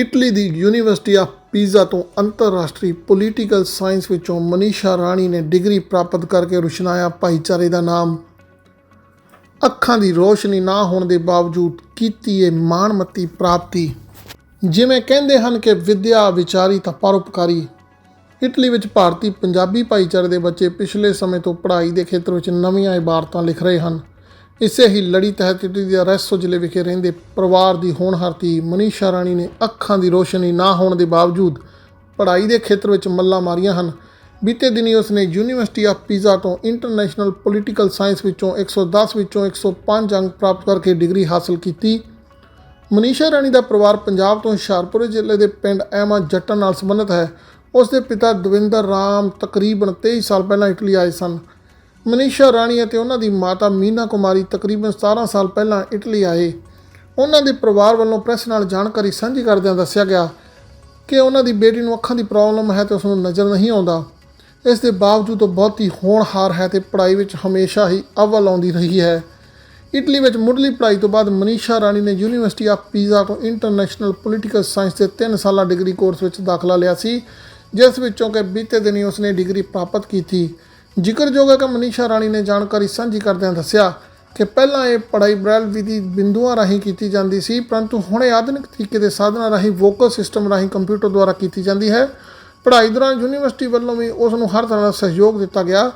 Italy ਦੀ university of Pisa ਤੋਂ ਅੰਤਰਰਾਸ਼ਟਰੀ ਪੋਲੀਟੀਕਲ ਸਾਇੰਸ ਵਿੱਚੋਂ ਮਨੀਸ਼ਾ ਰਾਣੀ ਨੇ ਡਿਗਰੀ ਪ੍ਰਾਪਤ ਕਰਕੇ ਰੁਸ਼ਨਾਇਆ ਭਾਈਚਾਰੇ ਦਾ ਨਾਮ। ਅੱਖਾਂ ਦੀ ਰੋਸ਼ਨੀ ਨਾ ਹੋਣ ਦੇ ਬਾਵਜੂਦ ਕੀਤੀ ਇਹ ਮਾਣਮੱਤੀ ਪ੍ਰਾਪਤੀ। ਜਿਵੇਂ ਕਹਿੰਦੇ ਹਨ ਕਿ ਵਿਦਿਆ ਵਿਚਾਰੀ ਤਾਂ ਪਰਉਪਕਾਰੀ। ਇਟਲੀ ਵਿੱਚ ਭਾਰਤੀ ਪੰਜਾਬੀ ਭਾਈਚਾਰੇ ਦੇ ਬੱਚੇ ਪਿਛਲੇ ਸਮੇਂ ਤੋਂ ਪੜ੍ਹਾਈ ਦੇ ਖੇਤਰ ਵਿੱਚ ਨਵੀਆਂ ਇਬਾਰਤਾਂ ਲਿਖ ਰਹੇ ਹਨ। ਇਸੇ ਹੀ ਲੜੀ ਤਹਿਤ ਇਟਲੀ ਦੇ ਰੈਸੋ ਜ਼ਿਲ੍ਹੇ ਵਿਖੇ ਰਹਿੰਦੇ ਪਰਿਵਾਰ ਦੀ ਹੋਣਹਾਰਤੀ ਮਨੀਸ਼ਾ ਰਾਣੀ ਨੇ ਅੱਖਾਂ ਦੀ ਰੋਸ਼ਨੀ ਨਾ ਹੋਣ ਦੇ ਬਾਵਜੂਦ ਪੜ੍ਹਾਈ ਦੇ ਖੇਤਰ ਵਿੱਚ ਮੱਲਾਂ ਮਾਰੀਆਂ ਹਨ। ਬੀਤੇ ਦਿਨੀ ਉਸ ਨੇ ਯੂਨੀਵਰਸਿਟੀ ਆਫ ਪੀਜ਼ਾ ਤੋਂ ਇੰਟਰਨੈਸ਼ਨਲ ਪੋਲੀਟੀਕਲ ਸਾਇੰਸ ਵਿੱਚੋਂ 110 ਵਿੱਚੋਂ 105 ਅੰਕ ਪ੍ਰਾਪਤ ਕਰਕੇ ਡਿਗਰੀ ਹਾਸਲ ਕੀਤੀ। ਮਨੀਸ਼ਾ ਰਾਣੀ ਦਾ ਪਰਿਵਾਰ ਪੰਜਾਬ ਤੋਂ ਹੁਸ਼ਿਆਰਪੁਰ ਜ਼ਿਲ੍ਹੇ ਦੇ ਪਿੰਡ ਐਮਾ ਜੱਟਾਂ ਨਾਲ ਸੰਬੰਧਿਤ ਹੈ। ਉਸ ਦੇ ਪਿਤਾ ਦਵਿੰਦਰ ਰਾਮ ਤਕਰੀਬਨ 23 ਸਾਲ ਪਹਿਲਾਂ ਇਟਲੀ ਆਏ ਸਨ। ਮਨੀਸ਼ਾ ਰਾਣੀ ਅਤੇ ਉਹਨਾਂ ਦੀ ਮਾਤਾ ਮੀਨਾ ਕੁਮਾਰੀ ਤਕਰੀਬਨ 17 ਸਾਲ ਪਹਿਲਾਂ ਇਟਲੀ ਆਏ। ਉਹਨਾਂ ਦੇ ਪਰਿਵਾਰ ਵੱਲੋਂ ਪ੍ਰੈਸ ਨਾਲ ਜਾਣਕਾਰੀ ਸਾਂਝੀ ਕਰਦਿਆਂ ਦੱਸਿਆ ਗਿਆ ਕਿ ਉਹਨਾਂ ਦੀ ਬੇਟੀ ਨੂੰ ਅੱਖਾਂ ਦੀ ਪ੍ਰੋਬਲਮ ਹੈ ਤੇ ਉਸ ਨੂੰ ਨਜ਼ਰ ਨਹੀਂ ਆਉਂਦਾ। ਇਸ ਦੇ ਬਾਵਜੂਦ ਉਹ ਬਹੁਤ ਹੀ ਹੋਣਹਾਰ ਹੈ ਤੇ ਪੜ੍ਹਾਈ ਵਿੱਚ ਹਮੇਸ਼ਾ ਹੀ ਅਵਲ ਆਉਂਦੀ ਰਹੀ ਹੈ। ਇਟਲੀ ਵਿੱਚ ਮੁੱਢਲੀ ਪੜ੍ਹਾਈ ਤੋਂ ਬਾਅਦ ਮਨੀਸ਼ਾ ਰਾਣੀ ਨੇ ਯੂਨੀਵਰਸਿਟੀ ਆਫ ਪੀਜ਼ਾ ਤੋਂ ਇੰਟਰਨੈਸ਼ਨਲ ਪੋਲੀਟੀਕਲ ਸਾਇੰਸ ਦੇ 3 ਸਾਲਾ ਡਿਗਰੀ ਕੋਰਸ ਵਿੱਚ ਦਾਖਲਾ ਲਿਆ ਸੀ, ਜਿਸ ਵਿੱਚੋਂ ਕਿ ਬੀਤੇ ਦਿਨੀ ਉਸਨੇ ਡਿਗਰੀ ਪ੍ਰਾਪਤ ਕੀਤੀ। ਜ਼ਿਕਰਯੋਗ ਹੈ ਕਿ ਮਨੀਸ਼ਾ ਰਾਣੀ ਨੇ ਜਾਣਕਾਰੀ ਸਾਂਝੀ ਕਰਦਿਆਂ ਦੱਸਿਆ ਕਿ ਪਹਿਲਾਂ ਇਹ ਪੜ੍ਹਾਈ ਬ੍ਰੈਲ ਵਿਧੀ ਬਿੰਦੂਆਂ ਰਾਹੀਂ ਕੀਤੀ ਜਾਂਦੀ ਸੀ, ਪਰੰਤੂ ਹੁਣ ਇਹ ਆਧੁਨਿਕ ਤਰੀਕੇ ਦੇ ਸਾਧਨਾਂ ਰਾਹੀਂ ਵੋਕਲ ਸਿਸਟਮ ਰਾਹੀਂ ਕੰਪਿਊਟਰ ਦੁਆਰਾ ਕੀਤੀ ਜਾਂਦੀ ਹੈ। ਪੜ੍ਹਾਈ ਦੌਰਾਨ ਯੂਨੀਵਰਸਿਟੀ ਵੱਲੋਂ ਵੀ ਉਸ ਨੂੰ ਹਰ ਤਰ੍ਹਾਂ ਦਾ ਸਹਿਯੋਗ ਦਿੱਤਾ ਗਿਆ।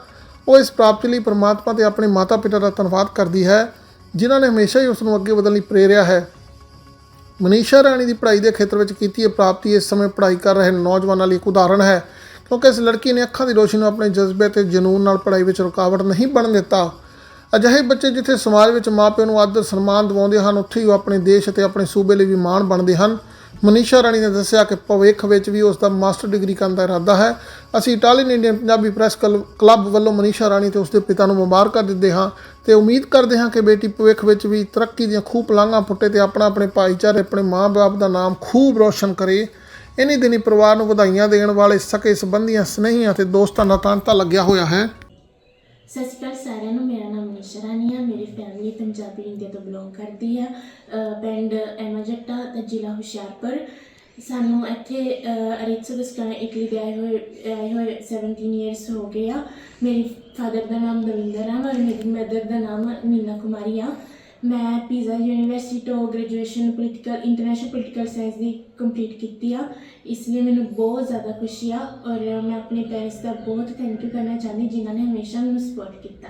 ਉਹ ਇਸ ਪ੍ਰਾਪਤੀ ਲਈ ਪਰਮਾਤਮਾ ਤੇ ਆਪਣੇ ਮਾਤਾ-ਪਿਤਾ ਦਾ ਧੰਨਵਾਦ ਕਰਦੀ ਹੈ, ਜਿਨ੍ਹਾਂ ਨੇ ਹਮੇਸ਼ਾ ਹੀ ਉਸ ਨੂੰ ਅੱਗੇ ਵਧਣ ਲਈ ਪ੍ਰੇਰਿਆ ਹੈ। ਮਨੀਸ਼ਾ ਰਾਣੀ ਦੀ ਪੜ੍ਹਾਈ ਦੇ ਖੇਤਰ ਵਿੱਚ ਕੀਤੀ ਇਹ ਪ੍ਰਾਪਤੀ ਇਸ ਸਮੇਂ ਪੜ੍ਹਾਈ ਕਰ ਰਹੇ ਨੌਜਵਾਨਾਂ ਲਈ ਇੱਕ ਉਦਾਹਰਣ ਹੈ। ਕਿਉਂਕਿ ਇਸ ਲੜਕੀ ਨੇ ਅੱਖਾਂ ਦੀ ਰੋਸ਼ਨੀ ਨੂੰ ਆਪਣੇ ਜਜ਼ਬੇ ਤੇ ਜਨੂਨ ਨਾਲ ਪੜ੍ਹਾਈ ਵਿੱਚ ਰੁਕਾਵਟ ਨਹੀਂ ਬਣ ਦਿੱਤਾ। ਅਜਿਹੇ ਬੱਚੇ ਜਿੱਥੇ ਸਮਾਜ ਵਿੱਚ ਮਾਪਿਆਂ ਨੂੰ ਆਦਰ ਸਨਮਾਨ ਦਿਵਾਉਂਦੇ ਹਨ, ਉੱਥੇ ਹੀ ਉਹ ਆਪਣੇ ਦੇਸ਼ ਅਤੇ ਆਪਣੇ ਸੂਬੇ ਲਈ ਵੀ ਮਾਣ ਬਣਦੇ ਹਨ। ਮਨੀਸ਼ਾ ਰਾਣੀ ਨੇ ਦੱਸਿਆ ਕਿ ਭਵਿੱਖ ਵਿੱਚ ਵੀ ਉਸ ਦਾ ਮਾਸਟਰ ਡਿਗਰੀ ਕਰਨ ਦਾ ਇਰਾਦਾ ਹੈ। ਅਸੀਂ ਇਟਾਲੀਅਨ ਇੰਡੀਅਨ ਪੰਜਾਬੀ ਪ੍ਰੈਸ ਕਲ- ਕਲੱਬ ਵੱਲੋਂ ਮਨੀਸ਼ਾ ਰਾਣੀ ਤੇ ਉਸ ਦੇ ਪਿਤਾ ਨੂੰ ਮੁਬਾਰਕਾਂ ਦਿੰਦੇ ਹਾਂ ਤੇ ਉਮੀਦ ਕਰਦੇ ਹਾਂ ਕਿ ਬੇਟੀ ਭਵਿੱਖ ਵਿੱਚ ਵੀ ਤਰੱਕੀ ਦੀਆਂ ਖੂਬ ਲਾਂਘਾਂ ਪੁੱਟੇ ਤੇ ਆਪਣਾ ਆਪਣੇ ਭਾਈਚਾਰੇ, ਆਪਣੇ ਮਾਂ-ਬਾਪ ਦਾ ਨਾਮ ਖੂਬ ਰੋਸ਼ਨ ਕਰੇ। ਇਨੀ ਦਿਨੀ ਪਰਿਵਾਰ ਨੂੰ ਵਧਾਈਆਂ ਦੇਣ ਵਾਲੇ ਸਕੇ ਸੰਬੰਧੀਆਂ ਸਨੇਹੀਆਂ ਤੇ ਦੋਸਤਾਂ ਦਾ ਤਾਂਤਾ ਲੱਗਿਆ ਹੋਇਆ ਹੈ। ਸਤਿ ਸ਼੍ਰੀ ਅਕਾਲ ਸਾਰਿਆਂ ਨੂੰ, ਮੇਰਾ ਨਾਮ ਨਿਸ਼ਾ ਰਾਣੀ ਹੈ ਮੇਰੀ ਫੈਮਿਲੀ ਪੰਜਾਬੀ ਇੰਡੀਆ ਤੋਂ ਬਿਲੋਂਗ ਕਰਦੀ ਹੈ ਅਹ ਪਿੰਡ ਐਮਾਜੱਟਾ ਤੇ ਜ਼ਿਲ੍ਹਾ ਹੁਸ਼ਿਆਰਪੁਰ। ਸਾਨੂੰ ਇੱਥੇ ਅਰਿਤਸੋ ਦਸਕਾਨਾ ਇਟਲੀ ਦੇ ਆਏ ਹੋਏ ਆਏ ਹੋਏ 17 ਇਅਰਸ ਹੋ ਗਏ ਆ। ਮੇਰੇ ਫਾਦਰ ਦਾ ਨਾਮ ਦਵਿੰਦਰ ਆ, ਔਰ ਮੇਰੀ ਮਦਰ ਦਾ ਨਾਮ ਮੀਨਾ ਕੁਮਾਰੀ ਆ। ਮੈਂ ਪੀਜ਼ਾ ਯੂਨੀਵਰਸਿਟੀ ਤੋਂ graduation political international political science ਦੀ ਕੰਪਲੀਟ ਕੀਤੀ ਆ। ਇਸ ਲਈ ਮੈਨੂੰ ਬਹੁਤ ਜ਼ਿਆਦਾ ਖੁਸ਼ੀ ਆ ਔਰ ਮੈਂ ਆਪਣੇ ਪੇਰੈਂਟਸ ਦਾ ਬਹੁਤ ਥੈਂਕ ਯੂ ਕਰਨਾ ਚਾਹੁੰਦੀ ਜਿਨ੍ਹਾਂ ਨੇ ਹਮੇਸ਼ਾ ਮੈਨੂੰ ਸਪੋਰਟ ਕੀਤਾ।